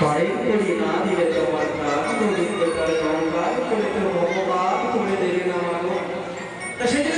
पढ़ेंगे बिना धीरे तुम्हारा तुम्हें तुम्हें तुम्हें तुम्हें तुम्हें तुम्हें तुम्हें तुम्हें तुम्हें तुम्हें तुम्हें तुम्हें तुम्हें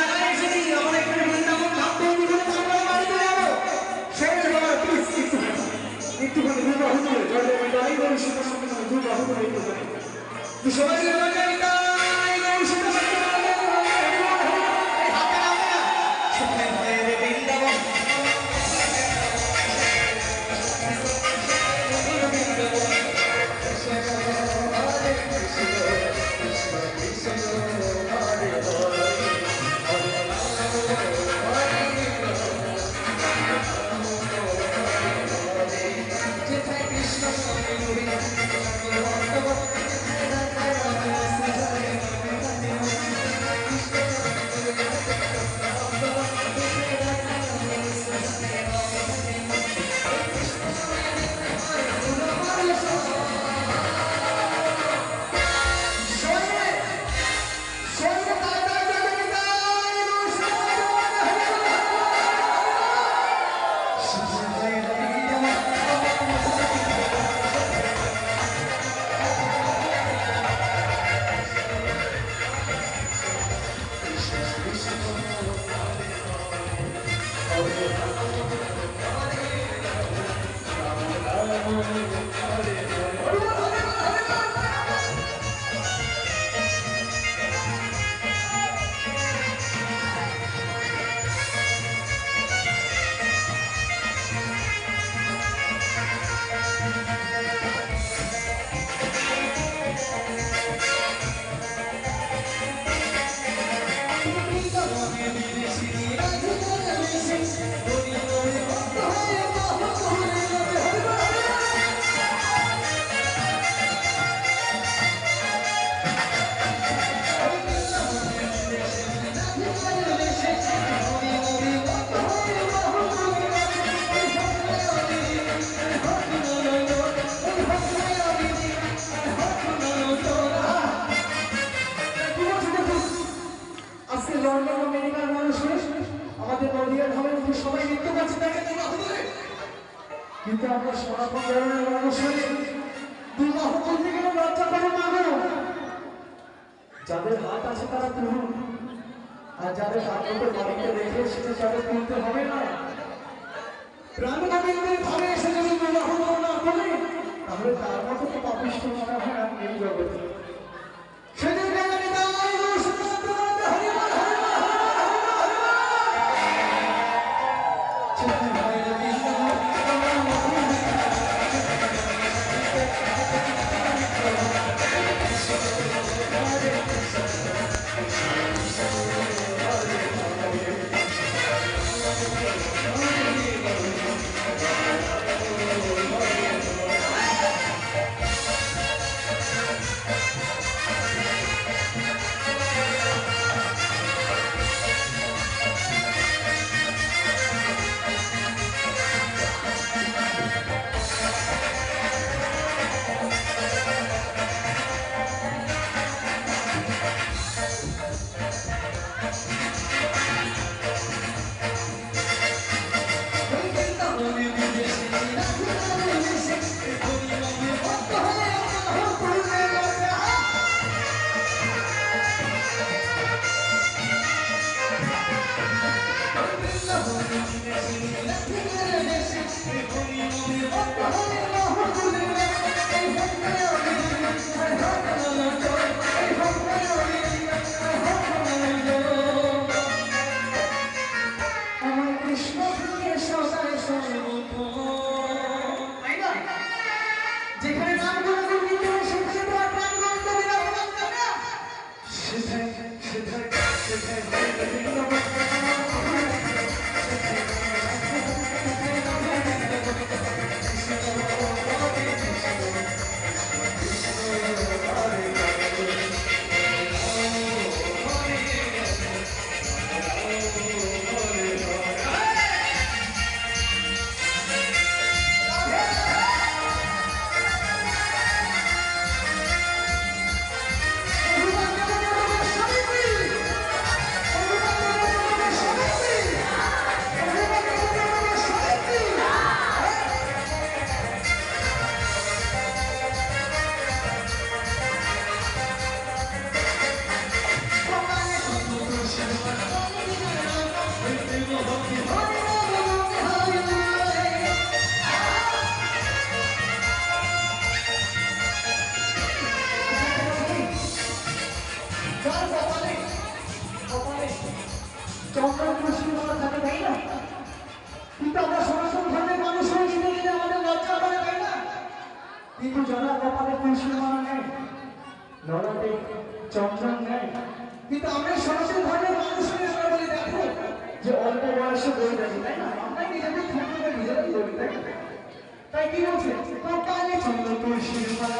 দুশো কিন্তু সবাই নৃত্য করছে তাকে তো কিন্তু আমরা সনাতন ধর্মের অনুসারে দুর্বাহ করতে গেলে লজ্জা করে মানো যাদের হাত আছে তারা তুলুন। আর যাদের হাত মতো বাড়িতে রেখে সেটা তাদের তুলতে হবে না। প্রাণগোবিন্দের ঘরে এসে যদি দুর্বাহ না করে তাহলে তার মতো তো পাপিষ্ট মনে হয় আর নেই জগতে। আমার লড়াতে চন্দ্রন নেয়। কিন্তু আমরা সনাতন ধর্মের মানুষ আমরা বলি, দেখো, যে অল্প বয়সে বই দেখি তাই না? আমরা নিজেদের ঠাকুরকে নিজেরাই বলি, তাই? তাই কি বলছে? কপালে চন্দ্র তুলসী মালা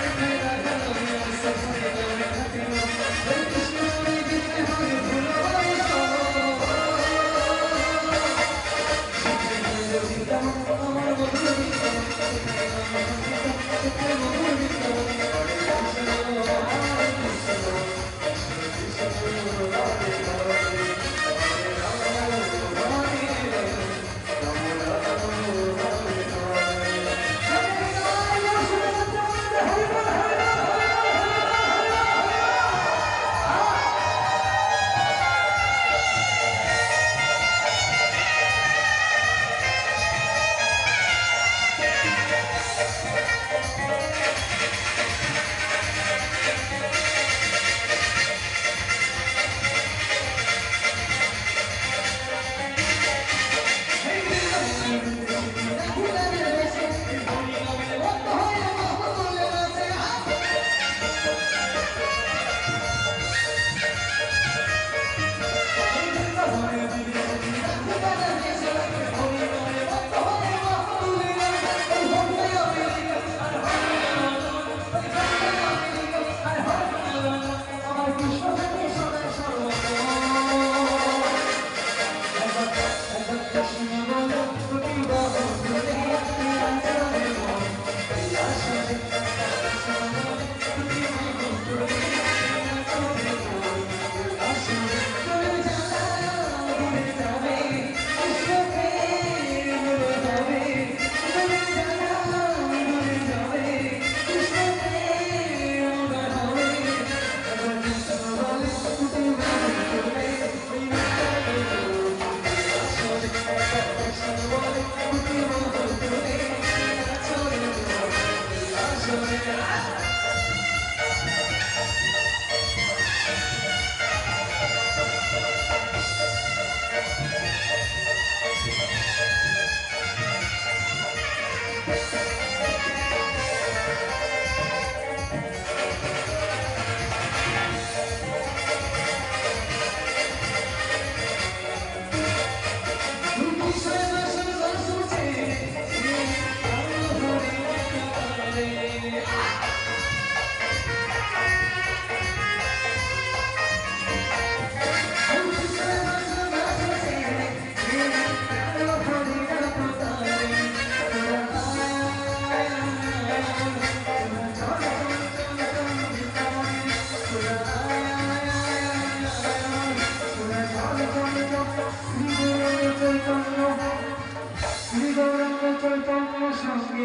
Música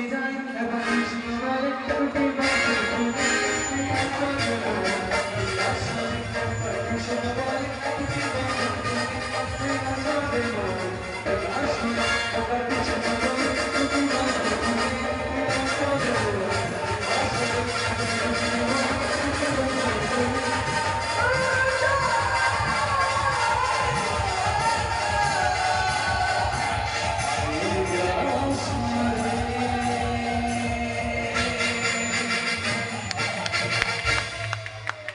did I ever see you